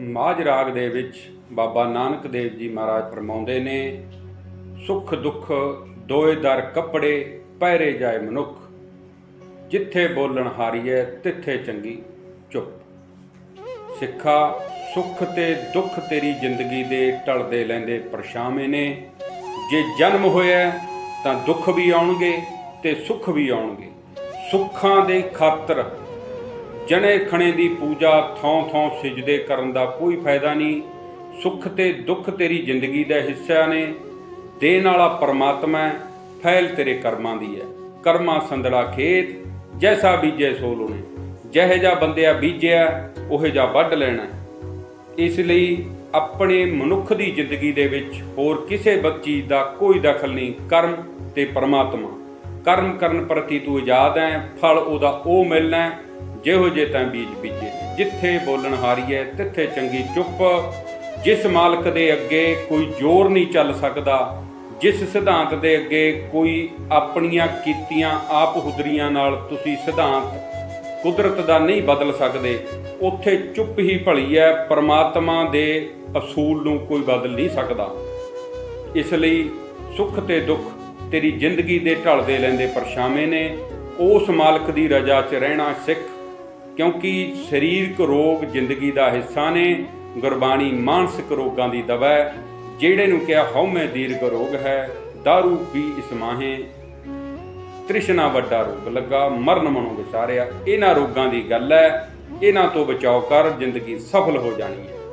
ਮਾਝ ਰਾਗ ਦੇ ਵਿੱਚ ਬਾਬਾ ਨਾਨਕ ਦੇਵ ਜੀ ਮਹਾਰਾਜ ਫਰਮਾਉਂਦੇ ਨੇ, ਸੁਖ ਦੁੱਖ ਦੋਏ ਦਰ ਕੱਪੜੇ, ਪਹਿਰੇ ਜਾਏ ਮਨੁੱਖ। ਜਿੱਥੇ ਬੋਲਣ ਹਾਰੀਏ ਤਿੱਥੇ ਚੰਗੀ ਚੁੱਪ। ਸਿੱਖਾ, ਸੁੱਖ ਤੇ ਦੁੱਖ ਤੇਰੀ ਜ਼ਿੰਦਗੀ ਦੇ ਟਲਦੇ ਲੈਂਦੇ ਪਰਛਾਵੇਂ ਨੇ। ਜੇ ਜਨਮ ਹੋਇਆ ਤਾਂ ਦੁੱਖ ਵੀ ਆਉਣਗੇ ਤੇ ਸੁੱਖ ਵੀ ਆਉਣਗੇ। ਸੁੱਖਾਂ ਦੇ ਖਾਤਰ ਜਣੇ ਖਣੇ ਦੀ ਪੂਜਾ ਥੋਂ ਥੋਂ ਸਿਜਦੇ ਕਰਨ ਦਾ ਕੋਈ ਫਾਇਦਾ ਨਹੀਂ। ਸੁੱਖ ਤੇ ਦੁੱਖ ਤੇਰੀ ਜ਼ਿੰਦਗੀ ਦਾ ਹਿੱਸਾ ਨੇ। ਦੇਣ ਵਾਲਾ ਪਰਮਾਤਮਾ ਹੈ, ਫੈਲ ਤੇਰੇ ਕਰਮਾਂ ਦੀ ਹੈ। ਕਰਮਾਂ ਸੰਦੜਾ ਖੇਤ ਜੈਸਾ ਬੀਜੇ ਸੋ ਲੋਣੇ। ਜਿਹੇ ਜਾ ਬੰਦਿਆ ਬੀਜਿਆ ਉਹੇ ਜਾ ਵੱਢ ਲੈਣਾ ਇਸ ਲਈ ਆਪਣੇ ਮਨੁੱਖ ਦੀ ਜ਼ਿੰਦਗੀ ਦੇ ਵਿੱਚ ਹੋਰ ਕਿਸੇ ਬੱਚੀ ਦਾ ਕੋਈ ਦਖਲ ਨਹੀਂ। ਕਰਮ ਤੇ ਪਰਮਾਤਮਾ। ਕਰਮ ਕਰਨ ਪ੍ਰਤੀ ਤੂੰ ਆਜ਼ਾਦ ਹੈ ਫਲ ਉਹਦਾ ਉਹ ਮਿਲਣਾ ਹੈ, ਜਿਹੋ ਜੇ ਤਾਂ ਬੀਜ ਬੀਜੇ, ਜਿੱਥੇ ਬੋਲਣ ਹਾਰੀਏ, ਤਿੱਥੇ ਚੰਗੀ ਚੁੱਪ। ਜਿਸ ਮਾਲਕ ਦੇ ਅੱਗੇ ਕੋਈ ਜ਼ੋਰ ਨਹੀਂ ਚੱਲ ਸਕਦਾ, ਜਿਸ ਸਿਧਾਂਤ ਦੇ ਅੱਗੇ ਕੋਈ ਆਪਣੀਆਂ ਕੀਤੀਆਂ ਆਪ ਹੁਦਰੀਆਂ ਨਾਲ ਤੁਸੀਂ ਸਿਧਾਂਤ ਕੁਦਰਤ ਦਾ ਨਹੀਂ ਬਦਲ ਸਕਦੇ, ਉੱਥੇ ਚੁੱਪ ਹੀ ਭਲੀ ਹੈ ਪਰਮਾਤਮਾ ਦੇ ਅਸੂਲ ਨੂੰ ਕੋਈ ਬਦਲ ਨਹੀਂ ਸਕਦਾ। ਇਸ ਲਈ ਸੁੱਖ ਤੇ ਦੁੱਖ ਤੇਰੀ ਜ਼ਿੰਦਗੀ ਦੇ ਢਲਦੇ ਲੈਂਦੇ ਪਰਛਾਵੇਂ ਨੇ, ਉਸ ਮਾਲਕ ਦੀ ਰਜ਼ਾ 'ਚ ਰਹਿਣਾ ਸਿੱਖ। ਕਿਉਂਕਿ ਸਰੀਰਕ ਰੋਗ ਜ਼ਿੰਦਗੀ ਦਾ ਹਿੱਸਾ ਨੇ, ਗੁਰਬਾਣੀ ਮਾਨਸਿਕ ਰੋਗਾਂ ਦੀ ਦਵਾ ਜਿਹੜੇ ਨੂੰ ਕਿਹਾ ਹਉਮੈ ਦੀਰਘ ਰੋਗ ਹੈ दारू ਪੀ ਇਸ ਮਾਹੇ। ਤ੍ਰਿਸ਼ਨਾ ਵੱਡਾ ਰੋਗ ਲੱਗਾ, ਮਰਨ ਮਨੋਂ ਵਿਚਾਰਿਆ ਇਹਨਾਂ ਰੋਗਾਂ ਦੀ ਗੱਲ ਹੈ, ਇਹਨਾਂ ਤੋਂ ਬਚਾਓ ਕਰ ਜ਼ਿੰਦਗੀ ਸਫਲ ਹੋ ਜਾਣੀ ਹੈ।